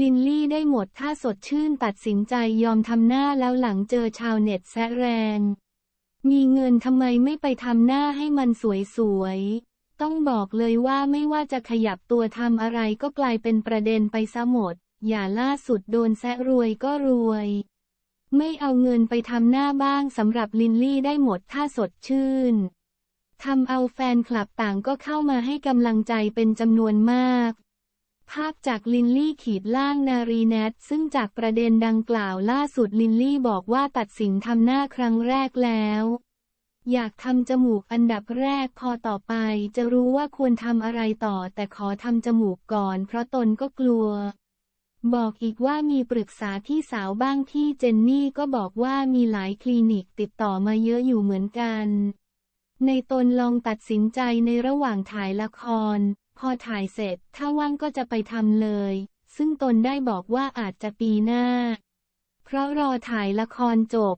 ลินลี่ได้หมดถ้าสดชื่นตัดสินใจยอมทำหน้าแล้วหลังเจอชาวเน็ตแซะแรง มีเงินทำไมไม่ไปทำหน้าให้มันสวยๆ ต้องบอกเลยว่าไม่ว่าจะขยับตัวทำอะไรก็กลายเป็นประเด็นไปซะหมด อย่าล่าสุดโดนแซะรวยก็รวย ไม่เอาเงินไปทำหน้าบ้างสำหรับลินลี่ได้หมดถ้าสดชื่นทำเอาแฟนคลับต่างก็เข้ามาให้กำลังใจเป็นจำนวนมาก ภาพจากลินลี่ขีดล่างนารีแนทซึ่งจากประเด็นดังกล่าวล่าสุดลินลี่บอกว่าตัดสินทำหน้าครั้งแรกแล้ว อยากทำจมูกอันดับแรกพอต่อไป จะรู้ว่าควรทำอะไรต่อแต่ขอทำจมูกก่อน เพราะตนก็กลัว บอกอีกว่ามีปรึกษาพี่สาวบ้างพี่เจนนี่ก็บอกว่ามีหลายคลินิกติดต่อมาเยอะอยู่เหมือนกัน ในตนลองตัดสินใจในระหว่างถ่ายละคร พอถ่ายเสร็จถ้าว่างก็จะไปทำเลย ซึ่งตนได้บอกว่าอาจจะปีหน้า เพราะรอถ่ายละครจบ